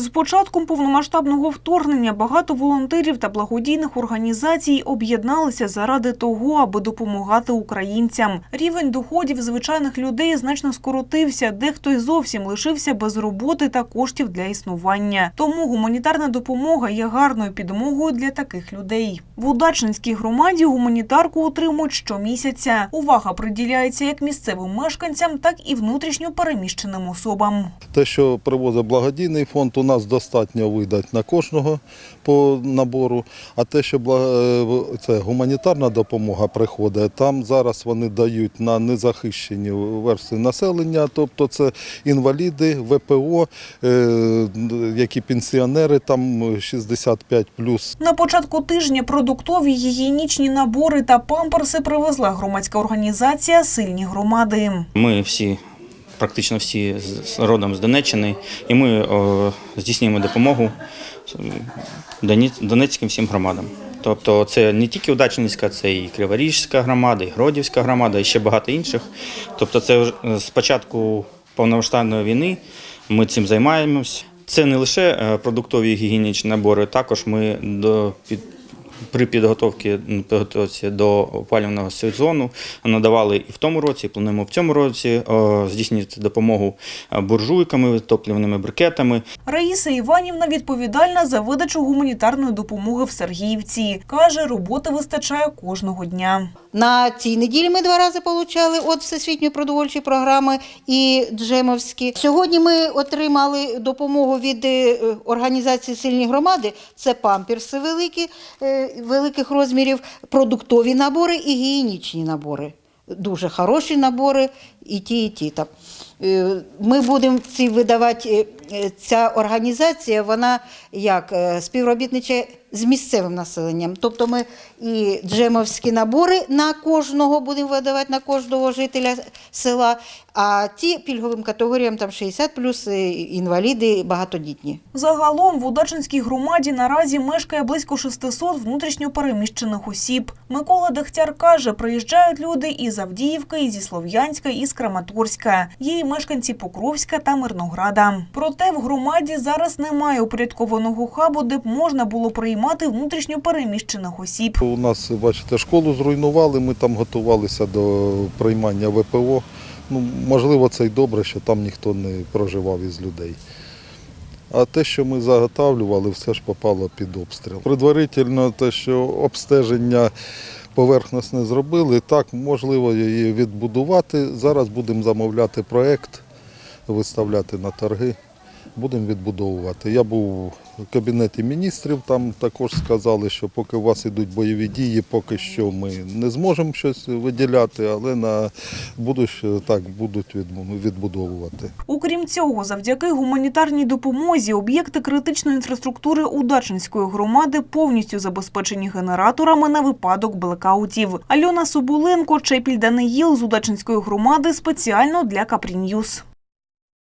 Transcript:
З початком повномасштабного вторгнення багато волонтерів та благодійних організацій об'єдналися заради того, аби допомагати українцям. Рівень доходів звичайних людей значно скоротився. Дехто й зовсім лишився без роботи та коштів для існування. Тому гуманітарна допомога є гарною підмогою для таких людей. В Удачненській громаді гуманітарку отримують щомісяця. Увага приділяється як місцевим мешканцям, так і внутрішньо переміщеним особам. Те, що привозить благодійний фонд, у нас достатньо видать на кожного по набору. А те, що е, це гуманітарна допомога приходить, там зараз вони дають на незахищені верстви населення, тобто це інваліди, ВПО, е, які пенсіонери, там 65+. На початку тижня продуктові гігієнічні набори та памперси привезла громадська організація Сильні громади. Ми всі, практично всі родом з Донеччини, і ми здійснюємо допомогу Донецьким всім громадам. Тобто це не тільки Удачницька, це і Криворіжська громада, і Гродівська громада, і ще багато інших. Тобто, це з початку повномасштабної війни ми цим займаємось. Це не лише е, продуктові гігієнічні набори, також ми до під при підготовці, підготовці до опалювального сезону надавали і в тому році, і плануємо в цьому році о, здійснити допомогу е, буржуйками, топлівними брикетами. Раїса Іванівна відповідальна за видачу гуманітарної допомоги в Сергіївці. Каже, роботи вистачає кожного дня. На цій неділі ми два рази отримали від Всесвітньої продовольчої програми і Джемовські. Сьогодні ми отримали допомогу від е, організації Сильні громади. Це памперси великі, е, великих розмірів, продуктові набори і гігієнічні набори. Дуже хороші набори, і ті, і ті. Е, Ми будемо ці видавати. Е, Ця організація, вона як е, співробітничає з місцевим населенням. Тобто ми і джемовські набори на кожного будемо видавати на кожного жителя села, а ті пільговим категоріям там 60 плюс е, інваліди, багатодітні. Загалом в Удачинській громаді наразі мешкає близько 600 внутрішньо переміщених осіб. Микола Дегтяр каже, приїжджають люди із Авдіївки, і зі Слов'янська, і з Краматорська. І мешканці Покровська та Мирнограда. Проте в громаді зараз немає упорядкованого хабу, де б можна було приймати внутрішньо переміщених осіб. У нас, бачите, школу зруйнували, ми там готувалися до приймання ВПО. Ну, можливо, це й добре, що там ніхто не проживав із людей. А те, що ми заготавлювали, все ж попало під обстріл. Предварительно те, що обстеження поверхностне зробили, так, можливо, її відбудувати. Зараз будемо замовляти проєкт, виставляти на торги. Будемо відбудовувати. Я був в кабінеті міністрів, там також сказали, що поки у вас йдуть бойові дії, поки що ми не зможемо щось виділяти, але на будуще так будуть відбудовувати. Окрім цього, завдяки гуманітарній допомозі об'єкти критичної інфраструктури Удачинської громади повністю забезпечені генераторами на випадок блекаутів. Альона Соболенко, Чепіль Даниїл з Удачинської громади спеціально для Капріньюз.